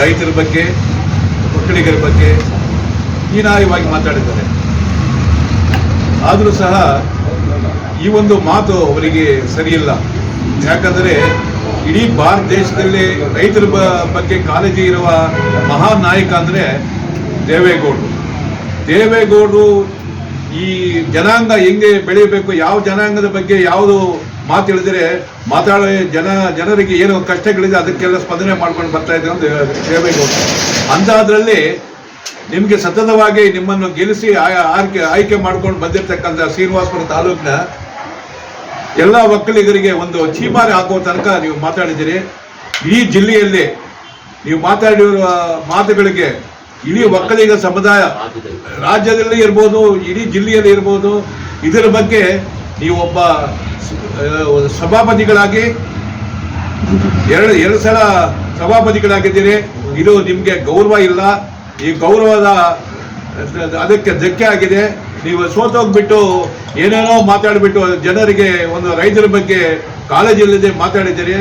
ರೈತರ ಬಗ್ಗೆ, ಒಕ್ಕಲಿಗರ ಬಗ್ಗೆ ಹೀನಾಯವಾಗಿ ಮಾತಾಡಿದ್ದಾರೆ. ಆದರೂ ಸಹ ಈ ಒಂದು ಮಾತು ಅವರಿಗೆ ಸರಿಯಿಲ್ಲ. ಯಾಕಂದರೆ ಇಡೀ ಭಾರತ ದೇಶದಲ್ಲಿ ರೈತರ ಬಗ್ಗೆ ಕಾಳಜಿ ಇರುವ ಮಹಾನ್ ನಾಯಕ ಅಂದರೆ ದೇವೇಗೌಡರು. ದೇವೇಗೌಡರು ಈ ಜನಾಂಗ ಹೆಂಗೆ ಬೆಳೀಬೇಕು ಯಾವ ಜನಾಂಗದ ಬಗ್ಗೆ ಯಾವುದು ಮಾತು ಹೇಳಿದರೆ ಮಾತಾಡೋ ಜನ ಜನರಿಗೆ ಏನು ಕಷ್ಟಗಳಿದೆ ಅದಕ್ಕೆಲ್ಲ ಸ್ಪಂದನೆ ಮಾಡ್ಕೊಂಡು ಬರ್ತಾ ಇದ್ದಾರೆ ಅಂತ ಹೇಳಬೇಕು. ಅಂಥದ್ರಲ್ಲಿ ನಿಮಗೆ ಸತತವಾಗಿ ನಿಮ್ಮನ್ನು ಗೆಲ್ಲಿಸಿ ಆಯ- ಆಯ್ಕೆ ಆಯ್ಕೆ ಮಾಡ್ಕೊಂಡು ಬಂದಿರತಕ್ಕಂಥ ಶ್ರೀನಿವಾಸಪುರ ತಾಲೂಕಿನ ಎಲ್ಲ ಒಕ್ಕಲಿಗರಿಗೆ ಒಂದು ಚೀಮಾರಿ ಹಾಕುವ ತನಕ ನೀವು ಮಾತಾಡಿದ್ದೀರಿ. ಈ ಜಿಲ್ಲೆಯಲ್ಲಿ ನೀವು ಮಾತಾಡಿರುವ ಮಾತುಗಳಿಗೆ ಇಡೀ ಒಕ್ಕಲಿಗ ಸಮುದಾಯ ರಾಜ್ಯದಲ್ಲಿ ಇರ್ಬೋದು ಇಡೀ ಜಿಲ್ಲೆಯಲ್ಲಿ ಇರ್ಬೋದು ಇದರ ಬಗ್ಗೆ ನೀವು ಒಬ್ಬ ಸ- ಸಭಾಪತಿಗಳಾಗಿ, ಎರಡು ಎರಡು ಸಲ ಸಭಾಪತಿಗಳಾಗಿದ್ದೀರಿ. ಇದು ನಿಮಗೆ ಗೌರವ ಇಲ್ಲ. ಈ ಗೌರವದ ಅದಕ್ಕೆ ಧಕ್ಕೆ ಆಗಿದೆ. ನೀವು ಸೋತೋಗ್ಬಿಟ್ಟು ಏನೇನೋ ಮಾತಾಡಿಬಿಟ್ಟು ಜನರಿಗೆ ಒಂದು ರೈತರ ಬಗ್ಗೆ ಕಾಳಜಿ ಇಲ್ಲದೆ ಮಾತಾಡಿದ್ದೀರಿ.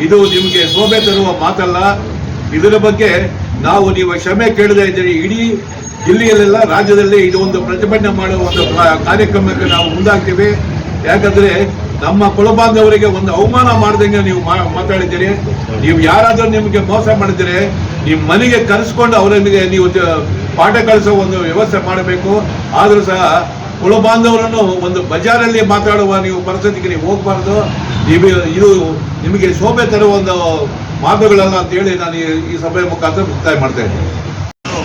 ಇದು ನಿಮಗೆ ಶೋಭೆ ತರುವ ಮಾತಲ್ಲ. ಇದರ ಬಗ್ಗೆ ನಾವು ನೀವು ಕ್ಷಮೆ ಕೇಳದೇ ಇದ್ದೀರಿ. ಇಡೀ ಜಿಲ್ಲೆಯಲ್ಲೆಲ್ಲ ರಾಜ್ಯದಲ್ಲಿ ಇದು ಒಂದು ಪ್ರತಿಭಟನೆ ಮಾಡುವ ಒಂದು ಕಾರ್ಯಕ್ರಮಕ್ಕೆ ನಾವು ಮುಂದಾಗ್ತೀವಿ. ಯಾಕಂದ್ರೆ ನಮ್ಮ ಕುಲಬಾಂಧವರಿಗೆ ಒಂದು ಅವಮಾನ ಮಾಡ್ದಂಗೆ ನೀವು ಮಾತಾಡಿದ್ದೀರಿ. ನೀವು ಯಾರಾದರೂ ನಿಮಗೆ ಮೋಸ ಮಾಡಿದರೆ ನಿಮ್ಮ ಮನೆಗೆ ಕರೆಸ್ಕೊಂಡು ಅವರಿಗೆ ನೀವು ಪಾಠ ಕಳಿಸೋ ಒಂದು ವ್ಯವಸ್ಥೆ ಮಾಡಬೇಕು. ಆದರೂ ಸಹ ಕುಲಬಾಂಧವರನ್ನು ಒಂದು ಬಜಾರಲ್ಲಿ ಮಾತಾಡುವ ನೀವು ಪರಿಸ್ಥಿತಿಗೆ ನೀವು ಹೋಗಬಾರ್ದು. ನೀವು ಇದು ನಿಮಗೆ ಶೋಭೆ ತರುವ ಒಂದು ಮಾತುಗಳಲ್ಲ ಅಂತೇಳಿ ನಾನು ಈ- ಈ ಸಭೆಯ ಮುಖಾಂತರ ಮುಕ್ತಾಯ ಮಾಡ್ತಾ ಇದ್ದೀನಿ.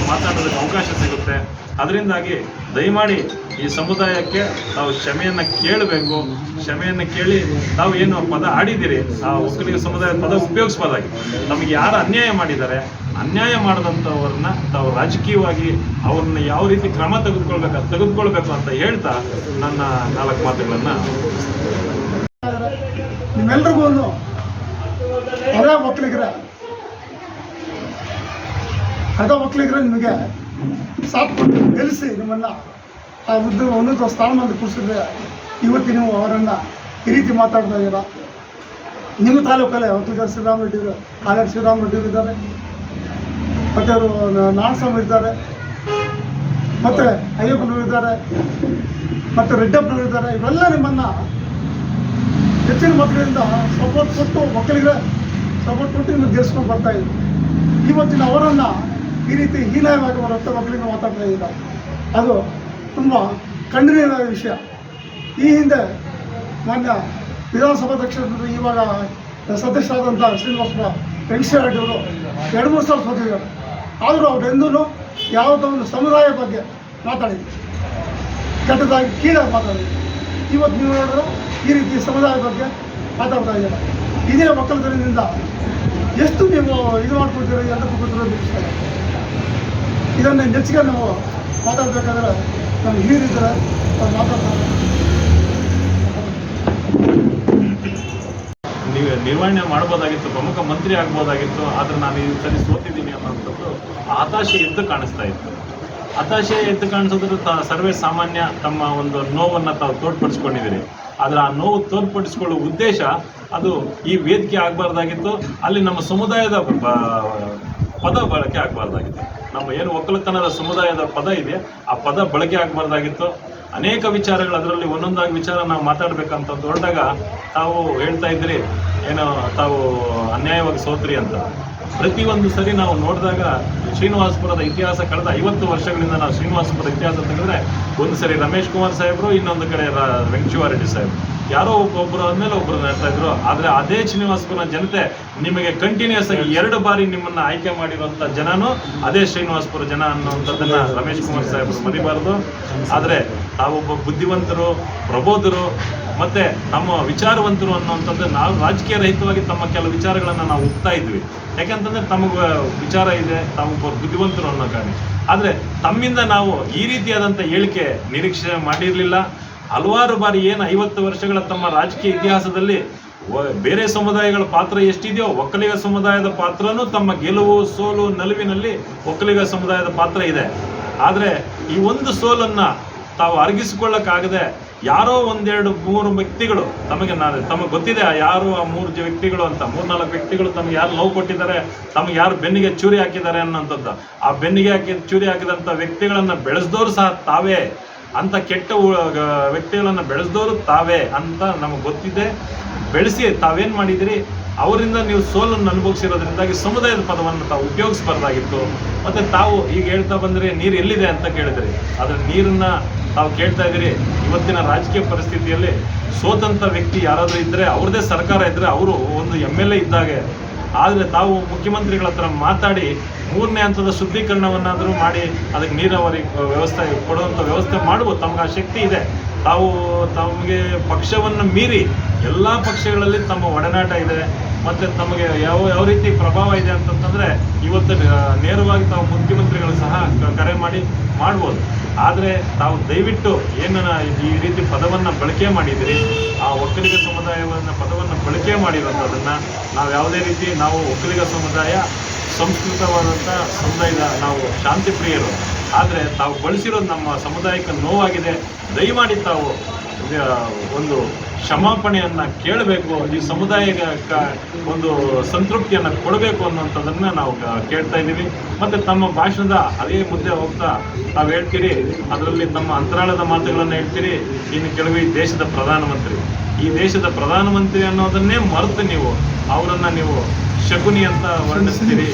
ಮಾತಾಡೋದಕ್ಕೆ ಅವಕಾಶ ಸಿಗುತ್ತೆ. ಅದರಿಂದಾಗಿ ದಯಮಾಡಿ ಈ ಸಮುದಾಯಕ್ಕೆ ತಾವು ಕ್ಷಮೆಯನ್ನು ಕೇಳಬೇಕು. ಕ್ಷಮೆಯನ್ನು ಕೇಳಿ ತಾವು ಏನು ಪದ ಆಡಿದ್ದೀರಿ, ಆ ಒಕ್ಕಲಿಗ ಸಮುದಾಯದ ಪದ ಉಪಯೋಗಿಸ್ಬೋದಾಗಿ ನಮಗೆ ಯಾರು ಅನ್ಯಾಯ ಮಾಡಿದ್ದಾರೆ, ಅನ್ಯಾಯ ಮಾಡಿದಂಥವ್ರನ್ನ ತಾವು ರಾಜಕೀಯವಾಗಿ ಅವ್ರನ್ನ ಯಾವ ರೀತಿ ಕ್ರಮ ತೆಗೆದುಕೊಳ್ಬೇಕು ತೆಗೆದುಕೊಳ್ಬೇಕು ಅಂತ ಹೇಳ್ತಾ ನನ್ನ ನಾಲ್ಕು ಮಾತುಗಳನ್ನು ನಿಮ್ಮೆಲ್ರಿಗೂ ಒಕ್ಕಲಿಗರ. ಅದ ಒಕ್ಕಲಿಗರ ನಿಮಗೆ ಸಾಥ್ ಗೆಲ್ಲಿಸಿ ನಿಮ್ಮನ್ನ? ಆ ಹುದ್ದೆ ಉನ್ನತ ಸ್ಥಾನಮಾನ ಕೂರಿಸಿದ್ರೆ ಇವತ್ತು ನೀವು ಅವರನ್ನ ಈ ರೀತಿ ಮಾತಾಡ್ತಾ ಇದ್ದೀರ? ನಿಮ್ಮ ತಾಲೂಕಲ್ಲೇ ಒಕ್ಕಲಿಗರ ಶ್ರೀರಾಮ್ ರೆಡ್ಡಿ ಆರ್ ಶ್ರೀರಾಮ್ ರೆಡ್ಡಿ ಇದ್ದಾರೆ. ಮತ್ತೆ ಅವರು ನಾಗಸ್ವಾಮಿ ಇದ್ದಾರೆ. ಮತ್ತೆ ಅಯ್ಯಪ್ಪನವರು ಇದ್ದಾರೆ. ಮತ್ತೆ ರೆಡ್ಡಪ್ಪನವರು ಇದ್ದಾರೆ. ಇವೆಲ್ಲ ನಿಮ್ಮನ್ನ ಹೆಚ್ಚಿನ ಮಕ್ಕಳಿಂದ ಸಪೋರ್ಟ್ ಕೊಟ್ಟು ಮಕ್ಕಳಿಗೆ ಸಪೋರ್ಟ್ ಕೊಟ್ಟು ನಿಮಗೆ ಗೆಲ್ಸ್ಕೊಂಡು ಬರ್ತಾ ಇದ್ದೀವಿ ಇವತ್ತಿನ ಅವರನ್ನು ಈ ರೀತಿ ಹೀನಾಯವಾಗಿ ರಕ್ತ ಮಕ್ಕಳಿಗೆ ಮಾತಾಡ್ತಾ ಇದ್ದಾರೆ? ಅದು ತುಂಬ ಖಂಡನೀಯ ವಿಷಯ. ಈ ಹಿಂದೆ ಮಾನ್ಯ ವಿಧಾನಸಭಾಧ್ಯಕ್ಷರು ಇವಾಗ ಸದಸ್ಯರಾದಂಥ ಶ್ರೀನಿವಾಸ ವೆಂಕಟೇಶ್ವರ ರೆಡ್ಡಿ ಅವರು ಎರಡು ಮೂರು ಸಾವಿರ ಸೋತಿದ್ದಾರೆ. ಆದರೂ ಅವರೆಂದೂ ಯಾವುದೋ ಒಂದು ಸಮುದಾಯ ಬಗ್ಗೆ ಮಾತಾಡಿದ್ರು. ಕೆಟ್ಟದಾಗಿ ಕೀಳಾಗಿ ಮಾತಾಡಿದ್ರು. ಇವತ್ತು ನೀವು ನೋಡಿದ್ರೆ ಈ ರೀತಿ ಸಮುದಾಯ ಬಗ್ಗೆ ಮಾತಾಡ್ತಾ ಇದ್ದಾರೆ. ಇದೇ ಒಕ್ಕಲತನದಿಂದ ಎಷ್ಟು ನೀವು ಇದು ಮಾಡ್ಕೊಳ್ತೀರ ಎಲ್ಲರಿಗೂ ಗೊತ್ತಿರೋ ಇದನ್ನು ನೆಚ್ಚಿಗೆ ನಾವು ಮಾತಾಡಬೇಕಾದ್ರೆ ನಮ್ಮ ಹಿರಿಯರಿದ್ದಾರೆ, ಅವ್ರು ಮಾತಾಡ್ತಾರೆ ನೀವು ನಿರ್ವಹಣೆ ಮಾಡ್ಬೋದಾಗಿತ್ತು, ಪ್ರಮುಖ ಮಂತ್ರಿ ಆಗ್ಬೋದಾಗಿತ್ತು, ಆದ್ರೆ ನಾನು ಈ ಸರಿ ಸೋತಿದ್ದೀನಿ ಅನ್ನೋಂಥದ್ದು ಹತಾಶೆ ಎದ್ದು ಕಾಣಿಸ್ತಾ ಇತ್ತು. ಹತಾಶೆ ಎದ್ದು ಕಾಣಿಸೋದ್ರ ತ, ಸರ್ವೇ ಸಾಮಾನ್ಯ ತಮ್ಮ ಒಂದು ನೋವನ್ನು ತಾವು ತೋರ್ಪಡಿಸ್ಕೊಂಡಿದ್ದೀರಿ ಆದರೆ ಆ ನೋವು ತೋರ್ಪಡಿಸ್ಕೊಳ್ಳೋ ಉದ್ದೇಶ ಅದು ಈ ವೇದಿಕೆ ಆಗಬಾರ್ದಾಗಿತ್ತು, ಅಲ್ಲಿ ನಮ್ಮ ಸಮುದಾಯದ ಪದ ಬಳಕೆ ಆಗಬಾರ್ದಾಗಿತ್ತು. ನಮ್ಮ ಏನು ಒಕ್ಕಲತನದ ಸಮುದಾಯದ ಪದ ಇದೆ, ಆ ಪದ ಬಳಕೆ ಆಗಬಾರ್ದಾಗಿತ್ತು. ಅನೇಕ ವಿಚಾರಗಳು ಅದರಲ್ಲಿ ಒಂದೊಂದಾಗಿ ವಿಚಾರ ನಾವು ಮಾತಾಡ್ಬೇಕಂತ ಹೊರಟಾಗ ತಾವು ಹೇಳ್ತಾ ಇದ್ರಿ, ಏನೋ ತಾವು ಅನ್ಯಾಯವಾಗಿ ಸೋತ್ರಿ ಅಂತ. ಪ್ರತಿಯೊಂದು ಸರಿ ನಾವು ನೋಡಿದಾಗ ಶ್ರೀನಿವಾಸಪುರದ ಇತಿಹಾಸ ಕಳೆದ ಐವತ್ತು ವರ್ಷಗಳಿಂದ ನಾವು ಶ್ರೀನಿವಾಸಪುರದ ಇತಿಹಾಸ ತೆಗೆದ್ರೆ ಒಂದು ಸರಿ ರಮೇಶ್ ಕುಮಾರ್ ಸಾಹೇಬರು, ಇನ್ನೊಂದು ಕಡೆ ವೆಂಕಟಶಿವಾರೆಡ್ಡಿ ಸಾಹೇಬರು. ಯಾರೋ ಒಬ್ಬೊಬ್ಬರು ಆದಮೇಲೆ ಒಬ್ಬರು ನಡ್ತಾ ಇದ್ರು. ಆದರೆ ಅದೇ ಶ್ರೀನಿವಾಸಪುರ ಜನತೆ ನಿಮಗೆ ಕಂಟಿನ್ಯೂಸ್ ಆಗಿ ಎರಡು ಬಾರಿ ನಿಮ್ಮನ್ನ ಆಯ್ಕೆ ಮಾಡಿರುವಂಥ ಜನನು ಅದೇ ಶ್ರೀನಿವಾಸಪುರ ಜನ ಅನ್ನುವಂಥದ್ದನ್ನ ರಮೇಶ್ ಕುಮಾರ್ ಸಾಹೇಬರು ಮರಿಬಾರದು. ಆದ್ರೆ ತಾವೊಬ್ಬ ಬುದ್ಧಿವಂತರು, ಪ್ರಬೋಧರು ಮತ್ತೆ ತಮ್ಮ ವಿಚಾರವಂತರು ಅನ್ನುವಂಥದ್ದು ನಾವು ರಾಜಕೀಯ ರಹಿತವಾಗಿ ತಮ್ಮ ಕೆಲವು ವಿಚಾರಗಳನ್ನು ನಾವು ಒಪ್ತಾ ಇದ್ವಿ. ಯಾಕಂತಂದ್ರೆ ತಮಗೆ ವಿಚಾರ ಇದೆ, ತಾವು ಬುದ್ಧಿವಂತರು ಅನ್ನೋ ಕಾರಣ. ಆದರೆ ತಮ್ಮಿಂದ ನಾವು ಈ ರೀತಿಯಾದಂಥ ಹೇಳಿಕೆ ನಿರೀಕ್ಷೆ ಮಾಡಿರಲಿಲ್ಲ. ಹಲವಾರು ಬಾರಿ ಏನು ಐವತ್ತು ವರ್ಷಗಳ ತಮ್ಮ ರಾಜಕೀಯ ಇತಿಹಾಸದಲ್ಲಿ ಬೇರೆ ಸಮುದಾಯಗಳ ಪಾತ್ರ ಎಷ್ಟಿದೆಯೋ, ಒಕ್ಕಲಿಗ ಸಮುದಾಯದ ಪಾತ್ರನೂ ತಮ್ಮ ಗೆಲುವು, ಸೋಲು, ನಲುವಿನಲ್ಲಿ ಒಕ್ಕಲಿಗ ಸಮುದಾಯದ ಪಾತ್ರ ಇದೆ. ಆದರೆ ಈ ಒಂದು ಸೋಲನ್ನ ತಾವು ಅರಗಿಸಿಕೊಳ್ಳಕ್ಕಾಗದೆ ಯಾರೋ ಒಂದೆರಡು ಮೂರು ವ್ಯಕ್ತಿಗಳು, ತಮಗೆ ನಾನು, ತಮಗೆ ಗೊತ್ತಿದೆ ಆ ಯಾರು, ಆ ಮೂರು ವ್ಯಕ್ತಿಗಳು ಅಂತ, ಮೂರ್ನಾಲ್ಕು ವ್ಯಕ್ತಿಗಳು ತಮಗೆ ಯಾರು ನೋವು ಕೊಟ್ಟಿದ್ದಾರೆ, ತಮಗೆ ಯಾರು ಬೆನ್ನಿಗೆ ಚೂರಿ ಹಾಕಿದ್ದಾರೆ ಅನ್ನೋಂಥದ್ದು ಆ ಬೆನ್ನಿಗೆ ಹಾಕಿ, ಚೂರಿ ಹಾಕಿದಂಥ ವ್ಯಕ್ತಿಗಳನ್ನು ಬೆಳೆಸಿದವರು ಸಹ ತಾವೇ ಅಂತ ಕೆಟ್ಟ ವ್ಯಕ್ತಿಗಳನ್ನ ಬೆಳೆಸಿದವರು ತಾವೇ ಅಂತ ನಮಗೆ ಗೊತ್ತಿದೆ. ಬೆಳೆಸಿ ತಾವೇನ್ ಮಾಡಿದಿರಿ ಅವರಿಂದ ನೀವು ಸೋಲನ್ನು ಅನುಭವಿಸಿರೋದ್ರಿಂದಾಗಿ ಸಮುದಾಯದ ಪದವನ್ನು ತಾವು ಉಪಯೋಗಿಸಬಾರ್ದಾಗಿತ್ತು. ಮತ್ತೆ ತಾವು ಈಗ ಹೇಳ್ತಾ ಬಂದ್ರೆ ನೀರು ಎಲ್ಲಿದೆ ಅಂತ ಕೇಳಿದ್ರಿ. ಆದ್ರೆ ನೀರನ್ನ ತಾವು ಕೇಳ್ತಾ ಇದ್ದೀರಿ, ಇವತ್ತಿನ ರಾಜಕೀಯ ಪರಿಸ್ಥಿತಿಯಲ್ಲಿ ಸೋತಂತ ವ್ಯಕ್ತಿ ಯಾರಾದರೂ ಇದ್ದರೆ ಅವ್ರದ್ದೇ ಸರ್ಕಾರ ಇದ್ದರೆ ಅವರು ಒಂದು ಎಂ ಎಲ್ ಎ ಇದ್ದಾಗೆ. ಆದರೆ ತಾವು ಮುಖ್ಯಮಂತ್ರಿಗಳ ಹತ್ರ ಮಾತಾಡಿ, ಮೂರನೇ ಹಂತದ ಶುದ್ಧೀಕರಣವನ್ನಾದರೂ ಮಾಡಿ, ಅದಕ್ಕೆ ನೀರಾವರಿ ವ್ಯವಸ್ಥೆ ಕೊಡುವಂಥ ವ್ಯವಸ್ಥೆ ಮಾಡುವ ತಮಗೆ ಆ ಶಕ್ತಿ ಇದೆ. ತಾವು ತಮಗೆ ಪಕ್ಷವನ್ನು ಮೀರಿ ಎಲ್ಲ ಪಕ್ಷಗಳಲ್ಲಿ ತಮ್ಮ ಒಡನಾಟ ಇದೆ, ಮತ್ತು ತಮಗೆ ಯಾವ ಯಾವ ರೀತಿ ಪ್ರಭಾವ ಇದೆ ಅಂತಂತಂದರೆ ಇವತ್ತು ನೇರವಾಗಿ ತಾವು ಮುಖ್ಯಮಂತ್ರಿಗಳು ಸಹ ಕರೆ ಮಾಡಿ ಮಾಡ್ಬೋದು. ಆದರೆ ತಾವು ದಯವಿಟ್ಟು ಏನನ್ನ ಈ ರೀತಿ ಪದವನ್ನು ಬಳಕೆ ಮಾಡಿದಿರಿ ಆ ಒಕ್ಕಲಿಗ ಸಮುದಾಯವನ್ನು ಪದವನ್ನು ಬಳಕೆ ಮಾಡಿರೋಂಥದ್ದನ್ನು ನಾವು ಯಾವುದೇ ರೀತಿ ನಾವು ಒಕ್ಕಲಿಗ ಸಮುದಾಯ ಸಂಸ್ಕೃತವಾದಂಥ ಸಮುದಾಯದ ನಾವು ಶಾಂತಿ ಪ್ರಿಯರು ಆದರೆ ತಾವು ಬಳಸಿರೋದು ನಮ್ಮ ಸಮುದಾಯಕ್ಕೆ ನೋವಾಗಿದೆ. ದಯಮಾಡಿ ತಾವು ಒಂದು ಕ್ಷಮಾಪಣೆಯನ್ನು ಕೇಳಬೇಕು, ಈ ಸಮುದಾಯಕ್ಕೆ ಒಂದು ಸಂತೃಪ್ತಿಯನ್ನು ಕೊಡಬೇಕು ಅನ್ನೋಂಥದ್ದನ್ನು ನಾವು ಕೇಳ್ತಾ ಇದ್ದೀವಿ. ಮತ್ತು ತಮ್ಮ ಭಾಷಣದ ಅದೇ ಮುದ್ದೆ ಹೋಗ್ತಾ ತಾವು ಹೇಳ್ತೀರಿ, ಅದರಲ್ಲಿ ತಮ್ಮ ಅಂತರಾಳದ ಮಾತುಗಳನ್ನು ಹೇಳ್ತೀರಿ. ಇನ್ನು ಕೆಲವು ಈ ದೇಶದ ಪ್ರಧಾನಮಂತ್ರಿ. ಈ ದೇಶದ ಪ್ರಧಾನಮಂತ್ರಿ ಅನ್ನೋದನ್ನೇ ಮರೆತು ನೀವು, ಅವರನ್ನು ನೀವು ಶಕುನಿ ಅಂತ ವರ್ಣಿಸ್ತೀರಿ,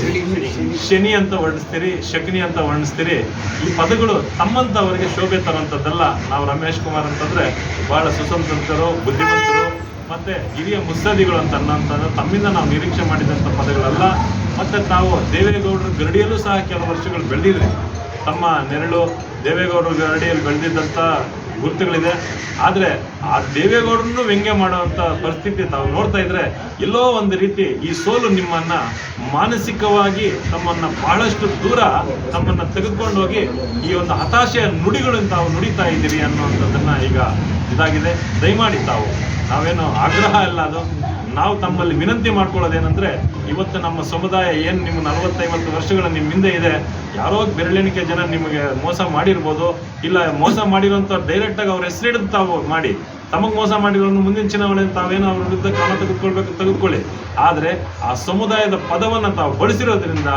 ಶನಿ ಅಂತ ವರ್ಣಿಸ್ತೀರಿ, ಶಕುನಿ ಅಂತ ವರ್ಣಿಸ್ತೀರಿ. ಈ ಪದಗಳು ತಮ್ಮಂತವರಿಗೆ ಶೋಭೆ ತರುವಂಥದ್ದಲ್ಲ. ನಾವು ರಮೇಶ್ ಕುಮಾರ್ ಅಂತಂದ್ರೆ ಬಹಳ ಸುಸಂಸ್ಕೃತರು, ಬುದ್ಧಿವಂತರು, ಮತ್ತೆ ಹಿರಿಯ ಮುತ್ಸದಿಗಳು ಅಂತ ಅನ್ನೋಂಥದ್ದು ತಮ್ಮಿಂದ ನಾವು ನಿರೀಕ್ಷೆ ಮಾಡಿದಂಥ ಪದಗಳಲ್ಲ. ಮತ್ತೆ ತಾವು ದೇವೇಗೌಡರು ಗರಡಿಯಲ್ಲೂ ಸಹ ಕೆಲವು ವರ್ಷಗಳು ಬೆಳೆದಿದ್ರಿ. ತಮ್ಮ ನೆರಳು ದೇವೇಗೌಡರು ಗರಡಿಯಲ್ಲಿ ಬೆಳೆದಿದ್ದಂಥ ಗುರುತುಗಳಿದೆ. ಆದರೆ ಆ ದೇವೇಗೌಡರನ್ನು ವ್ಯಂಗ್ಯ ಮಾಡುವಂಥ ಪರಿಸ್ಥಿತಿ ತಾವು ನೋಡ್ತಾ ಇದ್ರೆ ಎಲ್ಲೋ ಒಂದು ರೀತಿ ಈ ಸೋಲು ನಿಮ್ಮನ್ನ ಮಾನಸಿಕವಾಗಿ ತಮ್ಮನ್ನ ಬಹಳಷ್ಟು ದೂರ ತಮ್ಮನ್ನ ತೆಗೆದುಕೊಂಡು ಹೋಗಿ ಈ ಒಂದು ಹತಾಶೆಯ ನುಡಿಗಳನ್ನು ತಾವು ನುಡಿತಾ ಇದ್ದೀರಿ ಅನ್ನುವಂಥದ್ದನ್ನ ಈಗ ಇದಾಗಿದೆ. ದಯಮಾಡಿ ತಾವು, ನಾವೇನು ಆಗ್ರಹ ಅಲ್ಲ ಅದು. ನಾವು ತಮ್ಮಲ್ಲಿ ವಿನಂತಿ ಮಾಡ್ಕೊಳ್ಳೋದೇನಂದ್ರೆ, ಇವತ್ತು ನಮ್ಮ ಸಮುದಾಯ ಏನು ನಿಮ್ಮ ನಲವತ್ತೈವತ್ತು ವರ್ಷಗಳ ನಿಮ್ಮ ಹಿಂದೆ ಇದೆ, ಯಾರೋ ಬೆರಳೆಣಿಕೆ ಜನ ನಿಮಗೆ ಮೋಸ ಮಾಡಿರ್ಬೋದು, ಇಲ್ಲ ಮೋಸ ಮಾಡಿರೋಂಥ ಡೈರೆಕ್ಟಾಗಿ ಅವ್ರ ಹೆಸರಿಡಿದು ತಾವು ಮಾಡಿ, ತಮಗೆ ಮೋಸ ಮಾಡಿರೋನು ಮುಂದಿನ ಚುನಾವಣೆ ತಾವೇನೋ ಅವ್ರ ವಿರುದ್ಧ ಕ್ರಮ ತೆಗೆದುಕೊಳ್ಬೇಕು, ತೆಗೆದುಕೊಳ್ಳಿ. ಆದರೆ ಆ ಸಮುದಾಯದ ಪದವನ್ನು ತಾವು ಬಳಸಿರೋದ್ರಿಂದ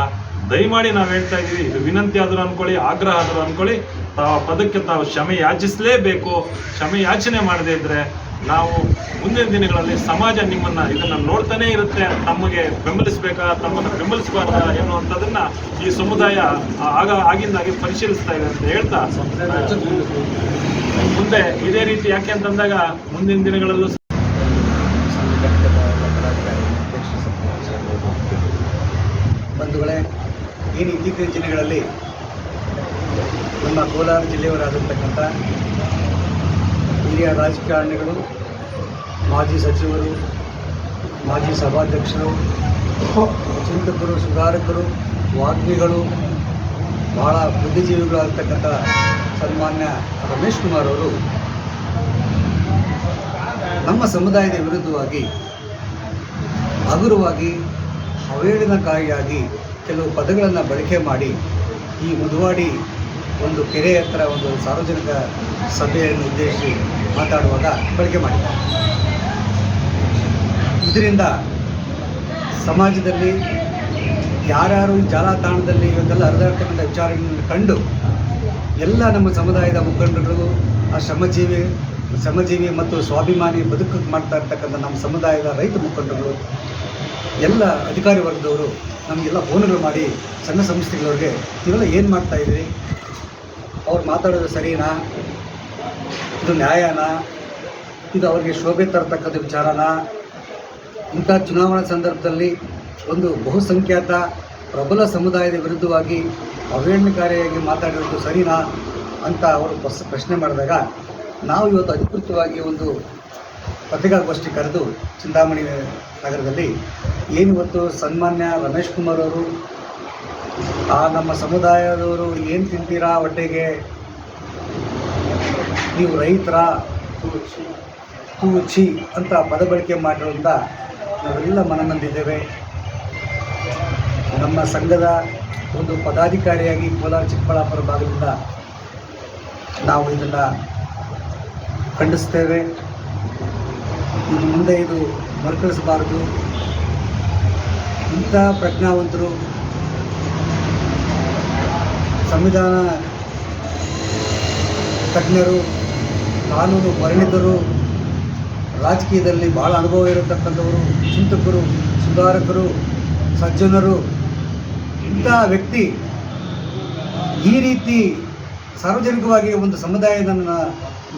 ದಯಮಾಡಿ ನಾವು ಹೇಳ್ತಾ ಇದ್ದೀವಿ ಇದು ವಿನಂತಿ ಆದರೂ ಅನ್ಕೊಳ್ಳಿ, ಆಗ್ರಹ ಆದರೂ ಅನ್ಕೊಳ್ಳಿ, ತಾವು ಪದಕ್ಕೆ ತಾವು ಕ್ಷಮೆ ಯಾಚಿಸಲೇಬೇಕು. ಕ್ಷಮೆ ಯಾಚನೆ ಮಾಡದೇ ಇದ್ರೆ ನಾವು ಮುಂದಿನ ದಿನಗಳಲ್ಲಿ ಸಮಾಜ ನಿಮ್ಮನ್ನ ಇದನ್ನ ನೋಡ್ತಾನೆ ಇರುತ್ತೆ ತಮಗೆ ಬೆಂಬಲಿಸಬೇಕಾ, ತಮ್ಮನ್ನ ಬೆಂಬಲಿಸಬಾರ್ದ ಎನ್ನುವಂಥದ್ದನ್ನ ಈ ಸಮುದಾಯ ಆಗ ಆಗಿಂದಾಗಿ ಪರಿಶೀಲಿಸ್ತಾ ಇದೆ ಅಂತ ಹೇಳ್ತಾ ಮುಂದೆ ಇದೇ ರೀತಿ ಯಾಕೆ ಅಂತಂದಾಗ ಮುಂದಿನ ದಿನಗಳಲ್ಲೂ ಬಂಧುಗಳೇ ಏನು ಇತ್ತೀಚಿನ ದಿನಗಳಲ್ಲಿ ನಮ್ಮ ಕೋಲಾರ ಜಿಲ್ಲೆಯವರಾಗಿರ್ತಕ್ಕಂಥ ಹಿರಿಯ ರಾಜಕಾರಣಿಗಳು, ಮಾಜಿ ಸಚಿವರು, ಮಾಜಿ ಸಭಾಧ್ಯಕ್ಷರು, ಚಿಂತಕರು, ಸುಧಾರಕರು, ವಾಗ್ಮಿಗಳು, ಬಹಳ ಬುದ್ಧಿಜೀವಿಗಳಾಗಿರ್ತಕ್ಕಂಥ ಸನ್ಮಾನ್ಯ ರಮೇಶ್ ಕುಮಾರ್ ಅವರು ನಮ್ಮ ಸಮುದಾಯದ ವಿರುದ್ಧವಾಗಿ ಹಗುರವಾಗಿ ಅವೇಳನಕಾರಿಯಾಗಿ ಕೆಲವು ಪದಗಳನ್ನು ಬಳಕೆ ಮಾಡಿ ಈ ಮುದುವಾಡಿ ಒಂದು ಕೆರೆ ಹತ್ರ ಒಂದು ಸಾರ್ವಜನಿಕ ಸಭೆಯನ್ನು ಉದ್ದೇಶಿಸಿ ಮಾತಾಡುವಾಗ ಬಳಕೆ ಮಾಡಿದ್ದಾರೆ. ಇದರಿಂದ ಸಮಾಜದಲ್ಲಿ ಯಾರ್ಯಾರು ಈ ಜಾಲತಾಣದಲ್ಲಿ ಇವತ್ತೆಲ್ಲ ಹರಿದಾಡ್ತಕ್ಕಂಥ ವಿಚಾರಗಳನ್ನು ಕಂಡು ಎಲ್ಲ ನಮ್ಮ ಸಮುದಾಯದ ಮುಖಂಡರು, ಆ ಶ್ರಮಜೀವಿ ಶ್ರಮಜೀವಿ ಮತ್ತು ಸ್ವಾಭಿಮಾನಿ ಬದುಕು ಮಾಡ್ತಾ ಇರ್ತಕ್ಕಂಥ ನಮ್ಮ ಸಮುದಾಯದ ರೈತ ಮುಖಂಡರು, ಎಲ್ಲ ಅಧಿಕಾರಿ ವರ್ಗದವರು ನಮಗೆಲ್ಲ ಫೋನ್ಗಳು ಮಾಡಿ ಸಣ್ಣ ಸಂಸ್ಥೆಗಳವ್ರಿಗೆ, ನೀವೆಲ್ಲ ಏನು ಮಾಡ್ತಾ ಇದ್ದೀರಿ? ಅವ್ರು ಮಾತಾಡೋದು ಸರಿನಾ? ಇದು ನ್ಯಾಯನ? ಇದು ಅವರಿಗೆ ಶೋಭೆ ತರತಕ್ಕಂಥ ವಿಚಾರನಾ? ಇಂಥ ಚುನಾವಣಾ ಸಂದರ್ಭದಲ್ಲಿ ಒಂದು ಬಹುಸಂಖ್ಯಾತ ಪ್ರಬಲ ಸಮುದಾಯದ ವಿರುದ್ಧವಾಗಿ ಅವಹೇಳನಕಾರಿಯಾಗಿ ಮಾತಾಡಿರೋದು ಸರಿನಾ ಅಂತ ಅವರು ಪ್ರಶ್ನೆ ಮಾಡಿದಾಗ ನಾವು ಇವತ್ತು ಅಧಿಕೃತವಾಗಿ ಒಂದು ಪತ್ರಿಕಾಗೋಷ್ಠಿ ಕರೆದು ಚಿಂತಾಮಣಿ ನಗರದಲ್ಲಿ ಏನಿವತ್ತು ಸನ್ಮಾನ್ಯ ರಮೇಶ್ ಕುಮಾರ್ ಅವರು, ಆ ನಮ್ಮ ಸಮುದಾಯದವರು ಏನು ತಿಂತೀರಾ ಹೊಟ್ಟೆಗೆ? ನೀವು ರೈತರ ಕೂಚಿ ಅಂತ ಪದ ಬಳಕೆ ಮಾಡಿರೋದ್ರಿಂದ ನಾವೆಲ್ಲ ಮನನೊಂದಿದ್ದೇವೆ. ನಮ್ಮ ಸಂಘದ ಒಂದು ಪದಾಧಿಕಾರಿಯಾಗಿ ಕೋಲಾರ ಚಿಕ್ಕಬಳ್ಳಾಪುರ ಭಾಗದಿಂದ ನಾವು ಇದನ್ನು ಖಂಡಿಸ್ತೇವೆ. ಇನ್ನು ಮುಂದೆ ಇದು ಮರುಕಳಿಸಬಾರದು. ಇಂಥ ಪ್ರಜ್ಞಾವಂತರು ಸಂವಿಧಾನ ತಜ್ಞರು ಕಾನೂನು ಪರಿಣಿತರು ರಾಜಕೀಯದಲ್ಲಿ ಭಾಳ ಅನುಭವ ಇರತಕ್ಕಂಥವರು, ಚಿಂತಕರು, ಸುಧಾರಕರು, ಸಜ್ಜನರು, ಇಂಥ ವ್ಯಕ್ತಿ ಈ ರೀತಿ ಸಾರ್ವಜನಿಕವಾಗಿ ಒಂದು ಸಮುದಾಯದನ್ನು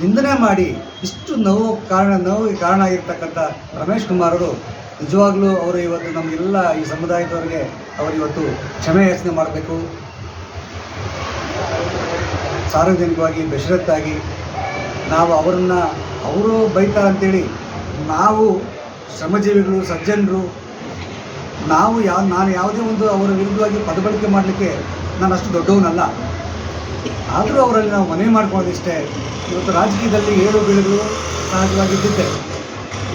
ನಿಂದನೆ ಮಾಡಿ ಇಷ್ಟು ನೋವು ಕಾರಣ, ನೋವಿಗೆ ಕಾರಣ ಆಗಿರ್ತಕ್ಕಂಥ ರಮೇಶ್ ಕುಮಾರ್ ಅವರು ನಿಜವಾಗ್ಲೂ ಅವರು ಇವತ್ತು ನಮಗೆಲ್ಲ ಈ ಸಮುದಾಯದವರಿಗೆ ಅವರು ಇವತ್ತು ಕ್ಷಮೆ ಯಾಚನೆ ಮಾಡಬೇಕು. ಸಾರ್ವಜನಿಕವಾಗಿ ಬೆಷರತ್ತಾಗಿ ನಾವು ಅವರನ್ನು ಅವರು ಬೈತಾರೆ ಅಂತೇಳಿ ನಾವು ಶ್ರಮಜೀವಿಗಳು, ಸಜ್ಜನರು, ನಾವು ಯಾವ, ನಾನು ಯಾವುದೇ ಒಂದು ಅವರ ವಿರುದ್ಧವಾಗಿ ಪದಬಳಕೆ ಮಾಡಲಿಕ್ಕೆ ನಾನು ಅಷ್ಟು ದೊಡ್ಡವನಲ್ಲ. ಆದರೂ ಅವರಲ್ಲಿ ನಾವು ಮನವಿ ಮಾಡ್ಕೊಳ್ಳೋದಿಷ್ಟೇ. ಇವತ್ತು ರಾಜಕೀಯದಲ್ಲಿ ಏಳು ಬೀಳುಗಳು ಸಹಜವಾಗಿದ್ದಿದ್ದೆ.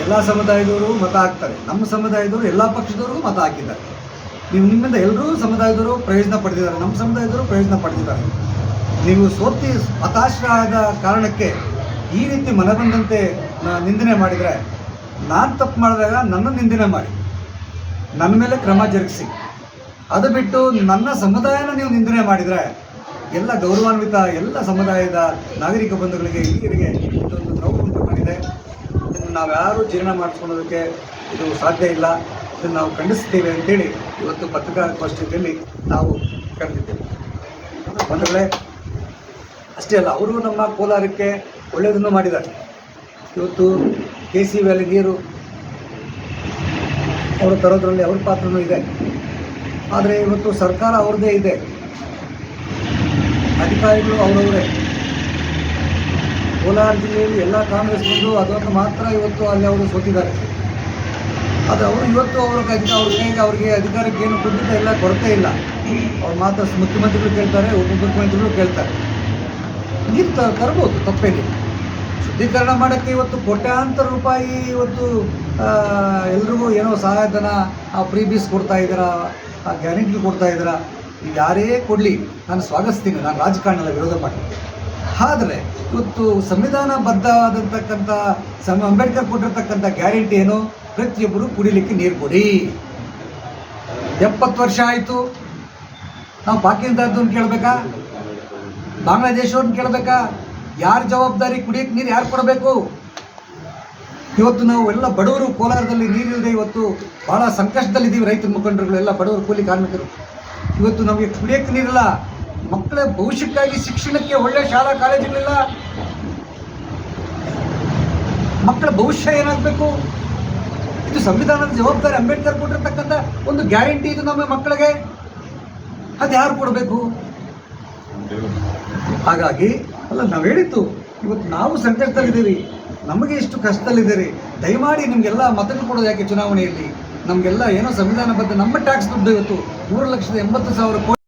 ಎಲ್ಲ ಸಮುದಾಯದವರು ಮತ ಹಾಕ್ತಾರೆ. ನಮ್ಮ ಸಮುದಾಯದವರು, ಎಲ್ಲ ಪಕ್ಷದವ್ರಿಗೂ ಮತ ಹಾಕಿದ್ದಾರೆ. ನೀವು ನಿಮ್ಮಿಂದ ಎಲ್ಲರೂ ಸಮುದಾಯದವರು ಪ್ರಯೋಜನ ಪಡೆದಿದ್ದಾರೆ. ನಮ್ಮ ಸಮುದಾಯದವರು ಪ್ರಯೋಜನ ಪಡೆದಿದ್ದಾರೆ. ನೀವು ಸೋತಿ, ಹತಾಶರಾದ ಕಾರಣಕ್ಕೆ ಈ ರೀತಿ ಮನಬಂದಂತೆ ನ- ನಿಂದನೆ ಮಾಡಿದರೆ, ನಾನು ತಪ್ಪು ಮಾಡಿದಾಗ ನನ್ನ ನಿಂದನೆ ಮಾಡಿ. ನನ್ನ ಮೇಲೆ ಕ್ರಮ ಜರುಗಿಸಿ. ಅದು ಬಿಟ್ಟು ನನ್ನ ಸಮುದಾಯನ ನೀವು ನಿಂದನೆ ಮಾಡಿದರೆ, ಎಲ್ಲ ಗೌರವಾನ್ವಿತ, ಎಲ್ಲ ಸಮುದಾಯದ ನಾಗರಿಕ ಬಂಧುಗಳಿಗೆ, ಹಿರಿಯರಿಗೆ ಇದೊಂದು ನೋವು ಉಂಟು ಮಾಡಿದೆ ಇದನ್ನು ನಾವ್ಯಾರೂ ಜೀರ್ಣ ಮಾಡಿಸ್ಕೊಳ್ಳೋದಕ್ಕೆ ಇದು ಸಾಧ್ಯ ಇಲ್ಲ. ಇದನ್ನು ನಾವು ಖಂಡಿಸ್ತೀವಿ ಅಂತೇಳಿ ಇವತ್ತು ಪತ್ರಿಕಾಗೋಷ್ಠಿಯಲ್ಲಿ ನಾವು ಕರೆದಿದ್ದೇವೆ. ಬಂಧುಗಳೇ, ಅಷ್ಟೇ ಅಲ್ಲ, ಅವರು ನಮ್ಮ ಕೋಲಾರಕ್ಕೆ ಒಳ್ಳೆಯದನ್ನು ಮಾಡಿದ್ದಾರೆ. ಇವತ್ತು ಕೆ ಸಿ ವ್ಯಾಲಿ ನೀರು ಅವರು ತರೋದ್ರಲ್ಲಿ ಅವ್ರ ಪಾತ್ರನೂ ಇದೆ. ಆದರೆ ಇವತ್ತು ಸರ್ಕಾರ ಅವ್ರದ್ದೇ ಇದೆ. ಅಧಿಕಾರಿಗಳು ಅವರವರೇ. ಕೋಲಾರ ಜಿಲ್ಲೆಯಲ್ಲಿ ಎಲ್ಲ ಕಾಂಗ್ರೆಸ್ ಬಂದು ಅದನ್ನು ಮಾತ್ರ ಇವತ್ತು ಅಲ್ಲಿ ಅವರು ಸೋತಿದ್ದಾರೆ. ಆದರೆ ಅವರು ಇವತ್ತು ಅವ್ರ ಅಧಿಕ ಅವ್ರ ಅವರಿಗೆ ಅಧಿಕಾರಕ್ಕೆ ಏನು ಖಂಡಿತ ಇಲ್ಲ, ಕೊರತೆ ಇಲ್ಲ. ಅವ್ರು ಮಾತ್ರ ಮುಖ್ಯಮಂತ್ರಿಗಳು ಕೇಳ್ತಾರೆ ಉಪಮುಖ್ಯಮಂತ್ರಿಗಳು ಕೇಳ್ತಾರೆ. ನೀರು ತರ್ಬೋದು ತಪ್ಪೇನಿಲ್ಲ. ಶುದ್ಧೀಕರಣ ಮಾಡೋಕ್ಕೆ ಇವತ್ತು ಕೋಟ್ಯಾಂತರ ರೂಪಾಯಿ ಇವತ್ತು ಎಲ್ರಿಗೂ ಏನೋ ಸಹಾಯಧನ ಫ್ರೀ ಬೀಸ್ ಕೊಡ್ತಾ ಇದ್ದೀರಾ ಗ್ಯಾರಂಟಿ ಕೊಡ್ತಾ ಇದ್ದೀರಾ ಯಾರೇ ಕೊಡಲಿ, ನಾನು ಸ್ವಾಗತಿಸ್ತೀನಿ, ನಾನು ರಾಜಕಾರಣದ ವಿರೋಧ ಮಾಡಿದ್ದೆ ಆದರೆ, ಇವತ್ತು ಸಂವಿಧಾನ ಬದ್ಧವಾದಂತಕ್ಕಂಥ ಸಮ ಅಂಬೇಡ್ಕರ್ ಕೊಟ್ಟಿರ್ತಕ್ಕಂಥ ಗ್ಯಾರಂಟಿ ಏನು? ಪ್ರತಿಯೊಬ್ಬರು ಕುಡಿಲಿಕ್ಕೆ ನೀರು ಕೊಡಿ. ಎಪ್ಪತ್ತು ವರ್ಷ ಆಯಿತು. ನಾವು ಪಾಕಿಸ್ತಾನದವ್ರನ್ನ ಕೇಳಬೇಕಾ? ಬಾಂಗ್ಲಾದೇಶವ್ರನ್ನ ಕೇಳಬೇಕಾ? ಯಾರ ಜವಾಬ್ದಾರಿ ಕುಡಿಯಕ್ಕೆ ನೀರು ಯಾರು ಕೊಡಬೇಕು? ಇವತ್ತು ನಾವು ಎಲ್ಲ ಬಡವರು ಕೋಲಾರದಲ್ಲಿ ನೀರಿಲ್ಲದೆ ಇವತ್ತು ಬಹಳ ಸಂಕಷ್ಟದಲ್ಲಿದ್ದೀವಿ ರೈತರ, ಮುಖಂಡರುಗಳು, ಎಲ್ಲ ಬಡವರು, ಕೂಲಿ ಕಾರ್ಮಿಕರು. ಇವತ್ತು ನಮಗೆ ಕುಡಿಯಕ್ಕೆ ನೀರಿಲ್ಲ. ಮಕ್ಕಳ ಭವಿಷ್ಯಕ್ಕಾಗಿ ಶಿಕ್ಷಣಕ್ಕೆ ಒಳ್ಳೆ ಶಾಲಾ ಕಾಲೇಜುಗಳಿಲ್ಲ. ಮಕ್ಕಳ ಭವಿಷ್ಯ ಏನಾಗಬೇಕು? ಇದು ಸಂವಿಧಾನದ ಜವಾಬ್ದಾರಿ ಅಂಬೇಡ್ಕರ್ ಕೊಟ್ಟಿರ್ತಕ್ಕಂಥ ಒಂದು ಗ್ಯಾರಂಟಿ ಇದು ನಮ್ಮ ಮಕ್ಕಳಿಗೆ. ಅದು ಯಾರು ಕೊಡಬೇಕು? ಹಾಗಾಗಿ ಅಲ್ಲ, ನಾವು ಹೇಳಿತ್ತು ಇವತ್ತು ನಾವು ಸಂಕಷ್ಟದಲ್ಲಿದ್ದೀರಿ. ನಮಗೆ ಇಷ್ಟು ಕಷ್ಟದಲ್ಲಿದ್ದೀರಿ. ದಯಮಾಡಿ ನಿಮಗೆಲ್ಲ ಮತಗಳು ಕೊಡೋದು ಯಾಕೆ ಚುನಾವಣೆಯಲ್ಲಿ? ನಮಗೆಲ್ಲ ಏನೋ ಸಂವಿಧಾನಬದ್ಧ ನಮ್ಮ ಟ್ಯಾಕ್ಸ್ ದುಡ್ಡು ಇವತ್ತು ಮೂರು ಲಕ್ಷದ ಎಂಬತ್ತು ಸಾವಿರ ಕೋಟಿ